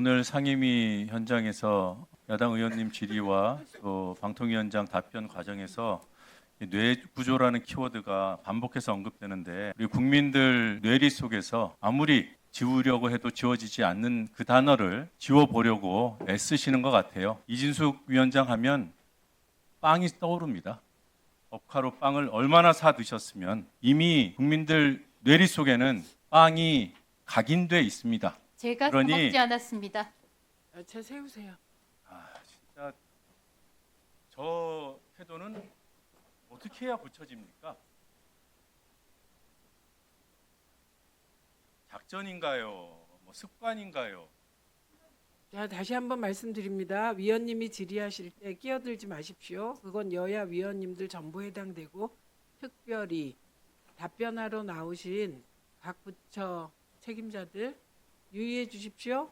오늘 상임위 현장에서 야당 의원님 질의와 또 방통위원장 답변 과정에서 이뇌 구조라는 키워드가 반복해서 언급되는데 우리 국민들 뇌리 속에서 아무리 지우려고 해도 지워지지 않는 그 단어를 지워보려고 애쓰시는 것 같아요. 이진숙 위원장 하면 빵이 떠오릅니다. 법카로 빵을 얼마나 사 드셨으면 이미 국민들 뇌리 속에는 빵이 각인돼 있습니다. 제가 그러니- 먹지 않았습니다. 아, 차 세우세요. 아 진짜 저 태도는 어떻게 해야 고쳐집니까? 작전인가요? 뭐 습관인가요? 자, 다시 한번 말씀드립니다. 위원님이 질의하실 때 끼어들지 마십시오. 그건 여야 위원님들 전부 해당되고 특별히 답변하러 나오신 각 부처 책임자들 유의해 주십시오.